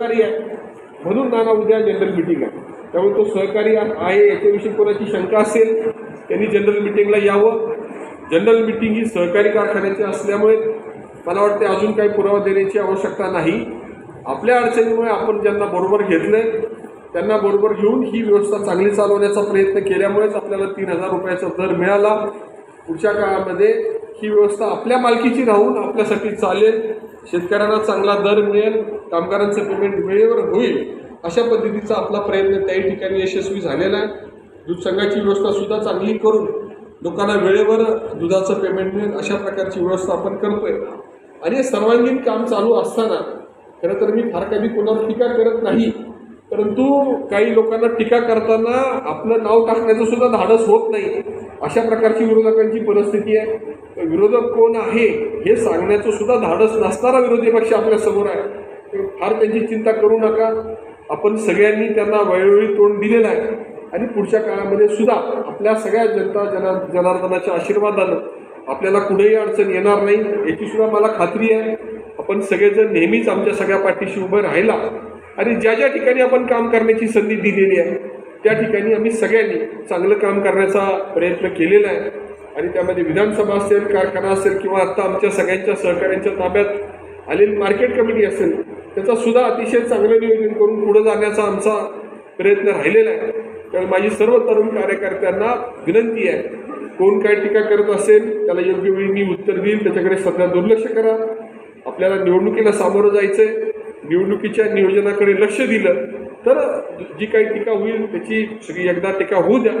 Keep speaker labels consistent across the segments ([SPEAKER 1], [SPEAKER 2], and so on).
[SPEAKER 1] सहकारी आहे. म्हणून नाना उद्या जनरल मिटिंग आहे. त्यामुळे तो सहकारी आहे याच्याविषयी कोणाची शंका असेल त्यांनी जनरल मिटिंगला यावं. जनरल मिटिंग ही सहकारी कारखान्याची असल्यामुळे मला वाटते अजून काही पुरावा देण्याची आवश्यकता नाही. आपल्या अडचणीमुळे आपण ज्यांना बरोबर घेतलंय त्यांना बरोबर घेऊन ही व्यवस्था चांगली चालवण्याचा प्रयत्न केल्यामुळेच आपल्याला तीन हजार रुपयाचा दर मिळाला. पुढच्या काळामध्ये ही व्यवस्था आपल्या मालकीची राहून आपल्यासाठी चालेल. शेतकऱ्यांना चांगला दर मिळेल कामगारांचं पेमेंट वेळेवर होईल अशा पद्धतीचा आपला प्रयत्न त्याही ठिकाणी यशस्वी झालेला आहे. दूध संघाची व्यवस्थासुद्धा चांगली करून लोकांना वेळेवर दुधाचं पेमेंट मिळेल अशा प्रकारची व्यवस्था आपण करतोय. आणि सर्वांगीण काम चालू असताना खरं तर मी फार कधी कोणावर टीका करत नाही परंतु काही लोकांना टीका करताना आपलं नाव टाकण्याचं सुद्धा धाडस होत नाही. अशा प्रकारची विरोधकांची परिस्थिती आहे. तर विरोधक कोण आहे हे सांगण्याचं सुद्धा धाडस नसणारा विरोधी पक्ष आपल्यासमोर आहे. फार त्यांची चिंता करू नका. आपण सगळ्यांनी त्यांना वेळोवेळी तोंड दिलेलं आहे. आणि पुढच्या काळामध्ये सुद्धा आपल्या सगळ्या जनता जना जनार्दनाच्या आशीर्वादानं आपल्याला कुठेही अडचण येणार नाही याची सुद्धा मला खात्री आहे. आपण सगळेजण नेहमीच आमच्या सगळ्या पाठीशी उभं राहिला आणि ज्या ज्या ठिकाणी आपण काम करण्याची संधी दिलेली आहे त्या ठिकाणी आम्ही सगळ्यांनी चांगलं काम करण्याचा प्रयत्न केलेला आहे. आणि त्यामध्ये विधानसभा असेल कारखाना असेल किंवा आत्ता आमच्या सगळ्यांच्या सहकाऱ्यांच्या ताब्यात आलेली मार्केट कमिटी असेल त्याचा सुद्धा अतिशय चांगलं नियोजन करून पुढे जाण्याचा आमचा प्रयत्न राहिलेला आहे. कारण माझी सर्व तरुण कार्यकर्त्यांना विनंती आहे कोण काय टीका करत असेल त्याला योग्य वेळी मी उत्तर देईल त्याच्याकडे सध्या दुर्लक्ष करा. आपल्याला निवडणुकीला सामोरं जायचं आहे निवडणुकीच्या नियोजनाकडे लक्ष दिलं तर जी काही टीका होईल त्याची सगळी एकदा टीका होऊ द्या.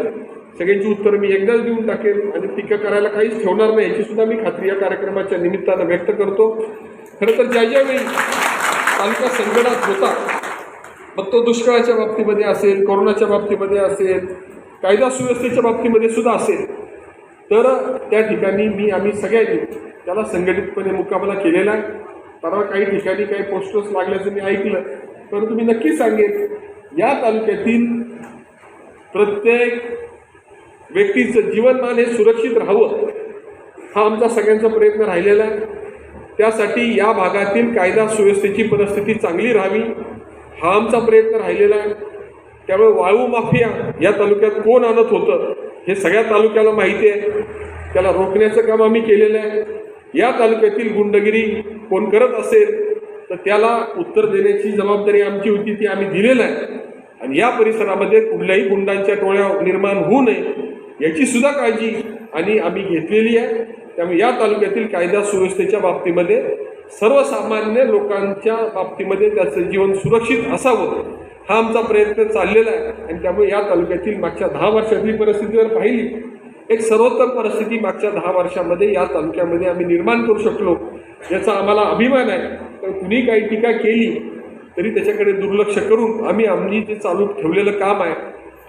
[SPEAKER 1] सगळ्यांची उत्तरं मी एकदाच देऊन टाकेल आणि टीका करायला काहीच ठेवणार नाही याची सुद्धा मी खात्री या कार्यक्रमाच्या निमित्तानं व्यक्त करतो. खरं तर ज्या ज्यावेळी तालुका संकटात होता मग तो दुष्काळाच्या बाबतीमध्ये असेल कोरोनाच्या बाबतीमध्ये असेल कायदा सुव्यवस्थेच्या बाबतीमध्ये सुद्धा असेल तर त्या ठिकाणी मी आम्ही सगळ्यांनी त्याला संघटितपणे मुकाबला केलेला आहे. परवा काही ठिकाणी काही पोस्टर्स लागल्याचं मी ऐकलं परंतु मी नक्की सांगेन या तालुक्यातील प्रत्येक व्यक्तीचं जीवनमान हे सुरक्षित राहावं हा आमचा सगळ्यांचा प्रयत्न राहिलेला आहे. त्यासाठी या भागातील कायदा सुव्यवस्थेची परिस्थिती चांगली राहावी हा आमचा प्रयत्न राहिलेला आहे. त्यामुळे वाळू माफिया या तालुक्यात कोण आणत होतं हे सगळ्या तालुक्याला माहिती आहे. त्याला रोखण्याचं काम आम्ही केलेलं आहे. या तालुक्यातील गुंडगिरी कोण करत असेल तर त्याला उत्तर देण्याची जबाबदारी आमची होती ती आम्ही दिलेलं आहे. आणि या परिसरामध्ये कुठल्याही गुंडांच्या टोळ्या निर्माण होऊ नये याची सुद्धा काळजी आणि आम्ही घेतलेली आहे. त्यामुळे या तालुक्यातील कायदा सुव्यवस्थेच्या बाबतीमध्ये सर्वसामान्य लोकांच्या बाबतीमध्ये त्याचं जीवन सुरक्षित असावं हा आमचा प्रयत्न चाललेला आहे. आणि त्यामुळे या तालुक्यातील मागच्या दहा वर्षातली परिस्थिती जर पाहिली एक सर्वोत्तम परिस्थिती मागच्या दहा वर्षामध्ये या तालुक्यामध्ये आम्ही निर्माण करू शकलो. याचा आम्हाला अभिमान आहे. तर कुणी काही टीका केली तरी त्याच्याकडे दुर्लक्ष करून आम्ही आम्ही जे चालू ठेवलेलं काम आहे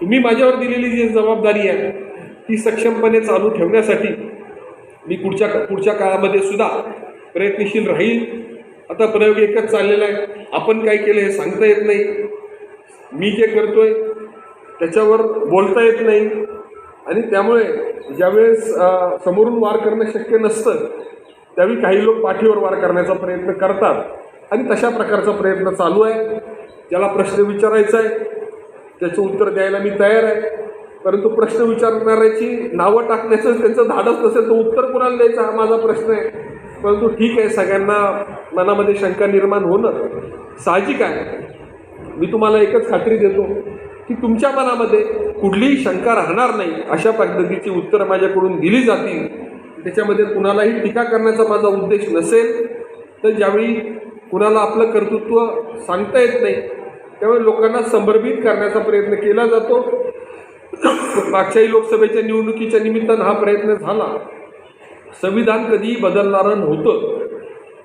[SPEAKER 1] तुम्ही माझ्यावर दिलेली जी जबाबदारी आहे ती सक्षमपणे चालू ठेवण्यासाठी मी पुढच्या पुढच्या काळामध्ये सुद्धा प्रयत्नशील राहील. आता प्रयोग एकच चाललेला आहे. आपण काय केलं हे सांगता येत नाही. मी जे करतो आहे त्याच्यावर बोलता येत नाही. आणि त्यामुळे ज्यावेळेस समोरून वार करणं शक्य नसतं त्यावेळी काही लोक पाठीवर वार करण्याचा प्रयत्न करतात. आणि तशा प्रकारचा प्रयत्न चालू आहे. ज्याला प्रश्न विचारायचा आहे त्याचं उत्तर द्यायला मी तयार आहे. परंतु प्रश्न विचारणाऱ्याची नावं टाकण्याचं त्यांचं धाडस नसेल तर उत्तर कोणाला द्यायचं हा माझा प्रश्न आहे. परंतु ठीक आहे सगळ्यांना मनामध्ये शंका निर्माण होणं साहजिक आहे. मी तुम्हाला एकच खात्री देतो की तुमच्या मनामध्ये कुठलीही शंका राहणार नाही अशा पद्धतीची उत्तरं माझ्याकडून दिली जातील. त्याच्यामध्ये कुणालाही टीका करण्याचा माझा उद्देश नसेल तर ज्यावेळी कुणाला आपलं कर्तृत्व सांगता येत नाही त्यावेळी लोकांना संभ्रमित करण्याचा प्रयत्न केला जातो. मागच्याही लोकसभेच्या निवडणुकीच्या निमित्तानं हा प्रयत्न झाला. संविधान कधीही बदलणारं नव्हतं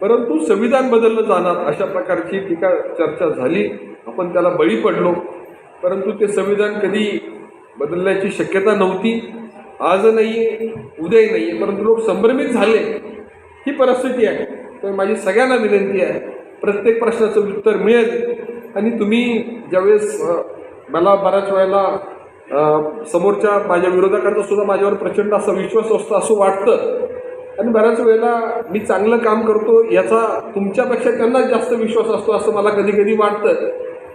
[SPEAKER 1] परंतु संविधान बदललं जाणार अशा प्रकारची टीका चर्चा झाली. आपण त्याला बळी पडलो परंतु ते संविधान कधी बदलण्याची शक्यता नव्हती. आज नाही आहे उद्याही नाही आहे परंतु लोक संभ्रमित झाले. ही परिस्थिती आहे. तर माझी सगळ्यांना विनंती आहे प्रत्येक प्रश्नाचं उत्तर मिळेल. आणि तुम्ही ज्यावेळेस मला बऱ्याच वेळेला समोरच्या माझ्या विरोधकांचा सुद्धा माझ्यावर प्रचंड असा विश्वास असतो असं वाटतं. आणि बऱ्याच वेळेला मी चांगलं काम करतो याचा तुमच्यापेक्षा त्यांनाच जास्त विश्वास असतो असं मला कधी कधी वाटतं.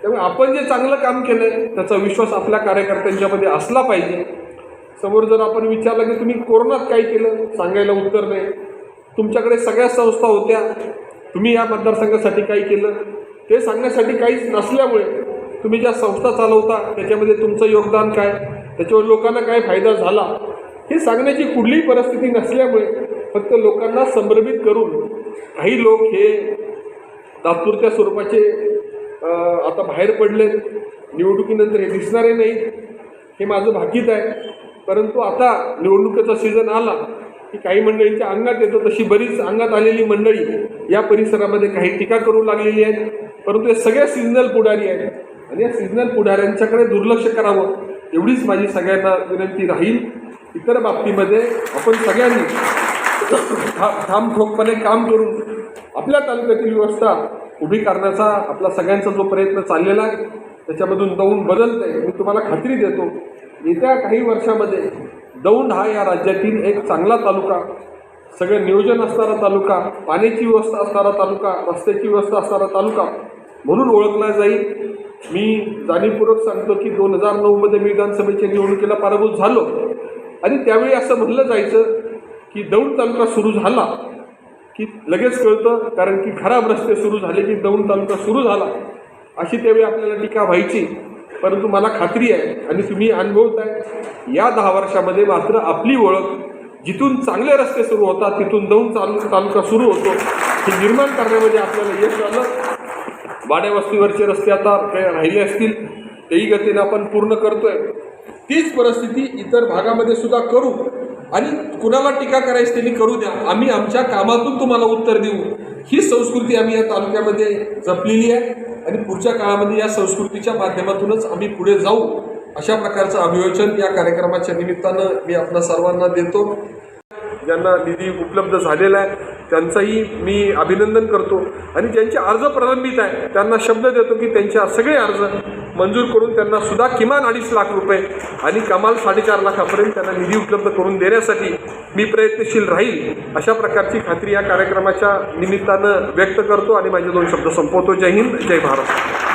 [SPEAKER 1] त्यामुळे आपण जे चांगलं काम केलं आहे त्याचा विश्वास आपल्या कार्यकर्त्यांच्यामध्ये असला पाहिजे. समोर जर आपण विचारलं की तुम्ही कोरोनात काय केलं? सांगायला उत्तर नाही. तुमच्याकडे सगळ्या संस्था होत्या. तुम्ही या मतदारसंघासाठी काय केलं? ते सांगण्यासाठी काहीच नसल्यामुळे तुम्ही ज्या संस्था चालवता त्याच्यामध्ये तुमचं योगदान काय? त्याच्यावर लोकांना काय फायदा झाला? हे सांगण्याची कुठलीही परिस्थिती नसल्यामुळे फक्त लोकांना संभ्रमित करून काही लोक हे तात्पुरत्या स्वरूपाचे आता बाहेर पडलेत. निवडणुकीनंतर हे दिसणारे नाहीत. हे माझं भाकीत आहे. परंतु आता निवडणुकीचा सीझन आला की काही मंडळींच्या अंगात येतो तशी बरीच अंगात आलेली मंडळी या परिसरामध्ये काही टीका करू लागलेली आहेत. परंतु हे सगळे सिजनल पुढारी आहेत. आणि या सिजनल पुढाऱ्यांच्याकडे दुर्लक्ष करावं एवढीच माझी सगळ्यांना विनंती राहील. इतर बाबतीमध्ये आपण सगळ्यांनी ठा ठामठोकपणे काम करून आपल्या तालुक्यातील व्यवस्था उभी करण्याचा आपला सगळ्यांचा जो प्रयत्न चाललेला आहे त्याच्यामधून जाऊन बदलतं आहे मी तुम्हाला खात्री देतो येत्या काही वर्षामध्ये दौंड हा या राज्यातील एक चांगला तालुका सगळं नियोजन असणारा तालुका पाण्याची व्यवस्था असणारा तालुका रस्त्याची व्यवस्था असणारा तालुका म्हणून ओळखला जाईल. मी जाणीवपूर्वक सांगतो की दोन हजार नऊमध्ये मी विधानसभेच्या निवडणुकीला पराभूत झालो आणि त्यावेळी असं म्हणलं जायचं की दौंड तालुका सुरू झाला की लगेच कळतं कारण की खराब रस्ते सुरू झाले की दौंड तालुका सुरू झाला अशी त्यावेळी आपल्याला टीका व्हायची. परंतु मला खात्री आहे आणि तुम्ही अनुभवताय या दहा वर्षामध्ये मात्र आपली ओळख जिथून चांगले रस्ते सुरू होतात तिथून दोन चालू तालुका सुरू होतो हे निर्माण करण्यामध्ये आपल्याला यश आलं. भाड्यावस्तीवरचे रस्ते आता काही राहिले असतील तेही गतीने आपण पूर्ण करतोय. तीच परिस्थिती इतर भागामध्ये सुद्धा करू आणि कुणाला टीका करायची त्यांनी करू द्या. आम्ही आमच्या कामातून तुम्हाला उत्तर देऊ. ही संस्कृती आम्ही या तालुक्यामध्ये जपलेली आहे. आणि पुढच्या काळामध्ये या संस्कृतीच्या माध्यमातूनच आम्ही पुढे जाऊ अशा प्रकारचं अभियोजन या कार्यक्रमाच्या निमित्तानं मी आपल्या सर्वांना देतो. ज्यांना निधी उपलब्ध झालेला आहे त्यांचंही मी अभिनंदन करतो. आणि ज्यांचे अर्ज प्रलंबित आहे त्यांना शब्द देतो की त्यांच्या सगळे अर्ज मंजूर करून त्यांना सुद्धा किमान अडीच लाख रुपये आणि कमाल साडेचार लाखापर्यंत त्यांना निधी उपलब्ध करून देण्यासाठी मी प्रयत्नशील राहील अशा प्रकारची खात्री या कार्यक्रमाच्या निमित्तानं व्यक्त करतो आणि माझे दोन शब्द संपवतो. जय हिंद जय महाराष्ट्र